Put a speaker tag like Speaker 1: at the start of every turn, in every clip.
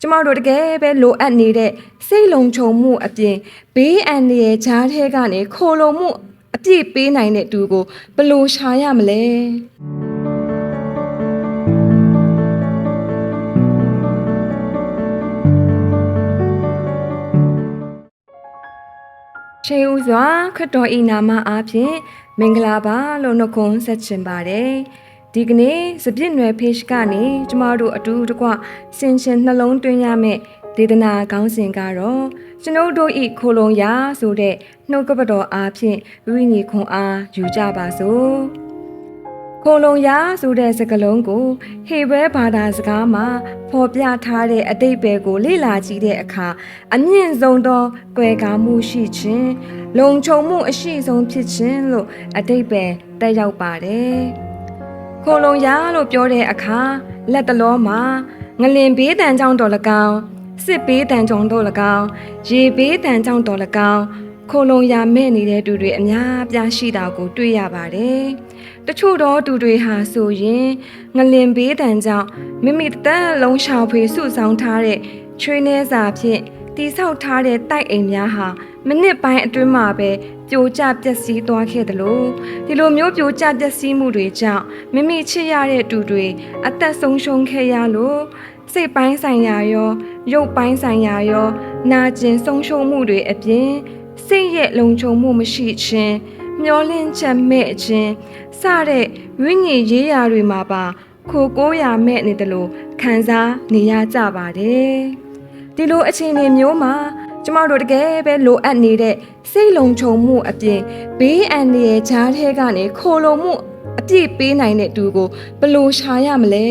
Speaker 1: ကျမတို့တကယ်ပဲလိုအပ်နေတဲ့စိတ်လုံခြုံမှုအပြင်ဘေးအန္တရာယ်ကြားထဲကနေခိုလုံမှုအပြည့်ပေးနိုင်တဲ့သူကိုဘယ်လို့ရှာရမလဲရှေးဦးစွာခရစ်တော်ဤနာမအားဖြင့်မင်္ဂလာပါလို့နှုတ်ခွန်းဆက်ချင်ပါတယ် ဒီကနေ့စပြည့်နွယ် page ကနေကျမတို့အတူတကွစင်ရှင်နှလုံးသွင်းရမယ့်ဒေသနာခေါင်းစဉ်ကတော့ကျွန်ုပ်တို့ဤခိုလုံရာဆိုတဲ့နှုတ်ကပတော်အားဖြင့်ဝိညာဉ်ခွန်အားယူကြပါစို့ခိုလုံရာဆိုတဲ့စကားလုံးကိုဟေဘဲဘာသာစကားမှာဖော်ပြထားတဲ့အတိတ်ပဲကိုလေ့လာကြည့်တဲ့အခါအမြင့်ဆုံးသောကြွယ်ကားမှုရှိခြင်းလုံခြုံမှုအရှိဆုံးဖြစ်ခြင်းလို့အတိတ်ပဲတက်ရောက်ပါတယ်။ ခိုလုံရာလို့ပြောတဲ့အခါလက်တလောမှာငလင်ဘေးတန်ကြောင့်တော်၎င်းစစ်ဘေးတန်ကြောင့်တော်၎င်းရေဘေးတန်ကြောင့်တော်၎င်းခိုလုံရာမဲ့နေတဲ့သူတွေအများအပြားရှိတာကို တွေ့ရပါတယ်။တချို့သောသူတွေဟာဆိုရင်ငလင်ဘေးတန်ကြောင့်မိမိတန်လုံးရှောင်ဖွေစုဆောင်ထားတဲ့ချွေးနှဲစာဖြင့်တိဆောက်ထားတဲ့တိုက်အိမ်များဟာ မိနစ်ပိုင်းအတွင်းမှာပဲပြိုကျပျက်စီးသွားခဲ့တယ်လို့ဒီလိုမျိုးပြိုကျပျက်စီးမှုတွေကြောင့်မိမိချစ်ရတဲ့သူတွေအသက်ဆုံးရှုံးခဲ့ရလို့စိတ်ပိုင်းဆိုင်ရာရောရုပ်ပိုင်းဆိုင်ရာရော နာကျင်ဆုံးရှုံးမှုတွေအပြင်စိတ်ရဲ့လုံခြုံမှုမရှိခြင်းမျောလင့်ချက်မဲ့ခြင်းစတဲ့ဝိညာဉ်ရေးရာတွေမှာပါခိုကိုးရာမဲ့နေတယ်လို့ခံစားနေရကြပါတယ်ဒီလိုအခြေအနေမျိုးမှာ ကျမတို့တကယ်ပဲလိုအပ်နေတဲ့စိတ်လုံခြုံမှုအပြင်ဘေးအန္တရာယ်ကြားထဲကနေခိုလုံမှုအပြည့်ပေးနိုင်တဲ့သူကိုဘယ်လိုရှာရမလဲ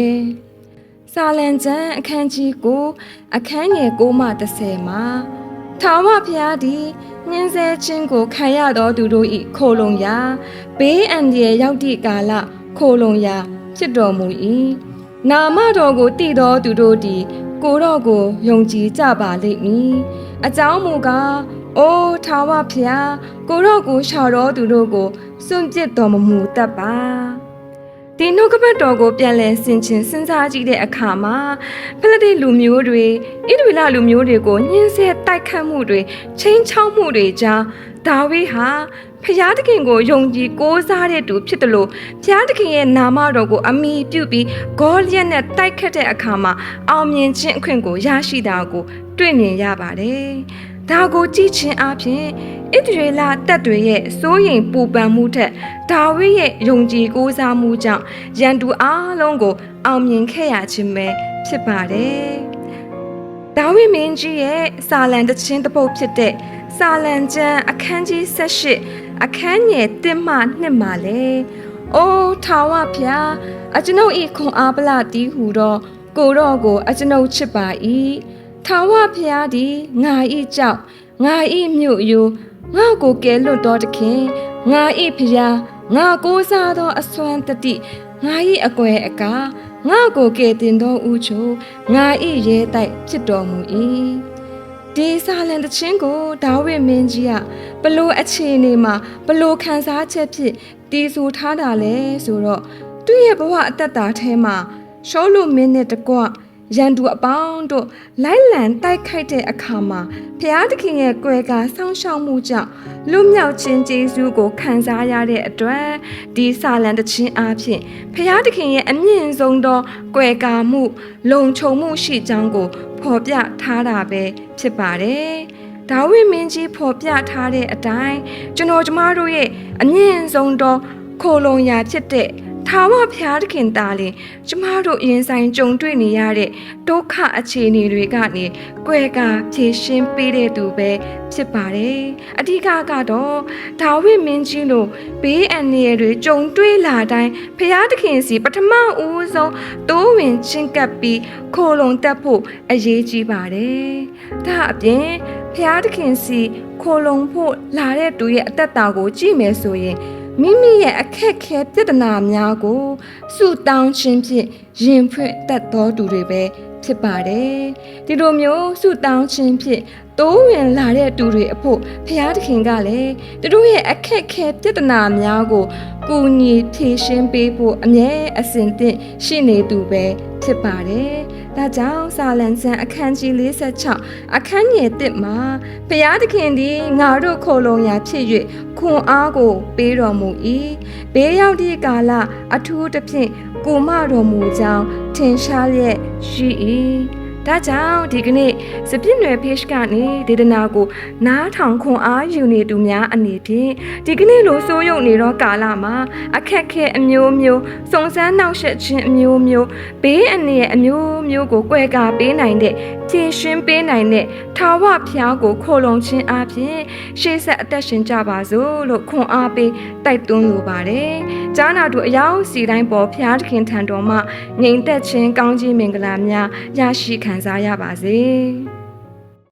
Speaker 1: စာလံကျမ်းအခန်းကြီးကိုအခန်းငယ်6မှ30မှာထာဝရဘုရားသည်ညှင်းဆဲခြင်းကိုခံရသောသူတို့၏ခိုလုံရာဘေးအန္တရာယ်ရောက်သည့်ကာလခိုလုံရာဖြစ်တော်မူ၏နာမတော်ကိုတည်သောသူတို့သည် ကိုတော်ကိုယုံကြည်ကြပါလိမ့်မည်အကြောင်းမူကားအိုးထာဝရဘုရားကိုတော်ကိုရှာတော်သူတို့ကိုစွန့်ပစ်တော်မမူတတ်ပါဒီနှုတ်ကပတ်တော်ကိုပြန်လည်ဆင်ခြင်စဉ်းစားကြည့်တဲ့အခါမှာဖလက်တိလူမျိုးတွေဣဒဝိလလူမျိုးတွေကိုညှင်းဆဲ တိုက်ခတ်မှုတွေချင်းချောက်မှုတွေကြားဒါဝိဟာဖျားသခင်ကိုယုံကြည်ကိုးစားတဲ့သူဖြစ်တယ်လို့ဖျားသခင်ရဲ့နာမတော်ကိုအမိပြုပြီးဂေါလိယက်နဲ့တိုက်ခတ်တဲ့အခါမှာအောင်မြင်ခြင်းအခွင့်ကိုရရှိတာကိုတွေ့မြင်ရပါတယ်။ဒါကိုကြည့်ချင်းအပြင်ဣသရေလတပ်တွေရဲ့စိုးရိမ်ပူပန်မှုထက်ဒါဝိရဲ့ယုံကြည်ကိုးစားမှုကြောင့်ရန်သူအလုံးကိုအောင်မြင်ခဲ့ရခြင်းပဲဖြစ်ပါတယ်။ ဒါဝိမင်းကြီးရဲ့စာလံတခြင်းတစ်ပုဒ်ဖြစ်တဲ့စာလံကျမ်းအခန်းကြီး78အခန်းငယ်1မှ2မှာလေ။အိုးထာဝဖျားအကျွန်ုပ်ဤခွန်အားပလတီးဟူသောကိုတော့ကိုအကျွန်ုပ်ချစ်ပါ၏။ထာဝဖျားသည်ငါဤကြောင့်ငါဤမြို့ယူငါ့ကိုကဲလွတ်တော်တခင်ငါဤဖျားငါကိုးစားသောအစွမ်းတတိငါဤအကွယ်အကာ ငါကိုကဲတင်သောဥချိုငါဤရဲတိုက်ဖြစ်တော်မူ၏ဒီစာလံတခြင်းကိုဒါဝိမင်းကြီးကဘလို့အခြေအနေမှာဘလို့ခံစားချက်ဖြစ်တည်ဆိုထားတာလဲဆိုတော့သူ့ရဲ့ဘဝအသက်တာထဲမှာရှောလူမင်းနဲ့တကွ ရန်သူအပေါင်းတို့လိုက်လံတိုက်ခိုက်တဲ့အခါမှာဘုရားသခင်ရဲ့ကြွယ်ကာဆောင်းရှောက်မှုကြောင့်လွတ်မြောက်ခြင်းကျေးဇူးကိုခံစားရတဲ့အတွက်ဒီစာလံတခြင်းအားဖြင့်ဘုရားသခင်ရဲ့အမြင့်ဆုံးသောကြွယ်ကာမှု လုံခြုံမှုရှိကြောင်းကိုဖော်ပြထားတာပဲဖြစ်ပါတယ်။ဒါဝိမင်းကြီးဖော်ပြထားတဲ့အတိုင်းကျွန်တော်ကျမတို့ရဲ့အမြင့်ဆုံးသောခိုလုံရာဖြစ်တဲ့ ထာဝဖျားသခင်သားလင်ကျမတို့ရင်ဆိုင်ကြုံတွေ့နေရတဲ့ဒုက္ခအခြေအနေတွေကနေကြွယ်ကာဖြေရှင်းပေးတဲ့သူပဲဖြစ်ပါတယ်အဓိကကတော့ဒါဝိမင်းကြီးလိုဘေးအန္တရာယ်တွေကြုံတွေ့လာတိုင်းဖျားသခင်စီပထမဦးဆုံးတိုးဝင်ချင်းကပ်ပြီးခိုလုံတက်ဖို့အရေးကြီးပါတယ်ဒါအပြင်ဖျားသခင်စီခိုလုံဖို့လာတဲ့သူရဲ့အသက်တာကိုကြည့်မယ်ဆိုရင် မိမိရဲ့အခက်ခဲပြဿနာများကိုစုတောင်းခြင်းဖြင့်ရင်ဖွင့်တတ်သောသူတွေပဲဖြစ်ပါတယ်ဒီလိုမျိုးစုတောင်းခြင်းဖြင့်တိုးဝင်လာတဲ့သူတွေအဖို့ဖျားသခင်ကလည်းသူတို့ရဲ့အခက်ခဲပြဿနာများကိုကူညီဖြေရှင်းပေးဖို့အမြဲအစဉ်သင့်ရှိနေသူပဲဖြစ်ပါတယ် ဒါကြောင့်စာလန်ဆန်အခန်းကြီး46အခန်းငယ်1မှာဘုရားသခင်သည်ငါတို့ခိုလုံရာဖြစ်၍ခွန်အားကို ပေးတော်မူ၏ဘေးရောက်သည့်ကာလအထူးသဖြင့်ကိုမတော်မူကြောင်းထင်ရှားလျက်ရှိ၏ ဒါကြောင့်ဒီကနေ့စပြည့်နွယ် page ကနေဒေသနာကိုနားထောင်ခွန်အားယူနေသူများအနေဖြင့်ဒီကနေ့လိုစိုးရုပ်နေသောကာလမှာအခက်ခဲအမျိုးမျိုးစုံစမ်းနှောက်ယှက်ခြင်းအမျိုးမျိုးဘေးအန္တရာယ်အမျိုးမျိုးကိုကွဲကားပေးနိုင်တဲ့ ဖြည့်ရှင်းပေးနိုင်တဲ့ထာဝဖျားကိုခိုလုံခြင်းအပြင်ရှေ့ဆက်အသက်ရှင်ကြပါစို့လို့ခွန်အားပေးတိုက်တွန်းလိုပါတယ်။ကြားနာသူအယောက်စီတိုင်းပေါ်ဖျားသခင်ထံတော်မှငြိမ်သက်ခြင်းကောင်းကြီးမင်္ဂလာများရရှိခံစားရပါစေ။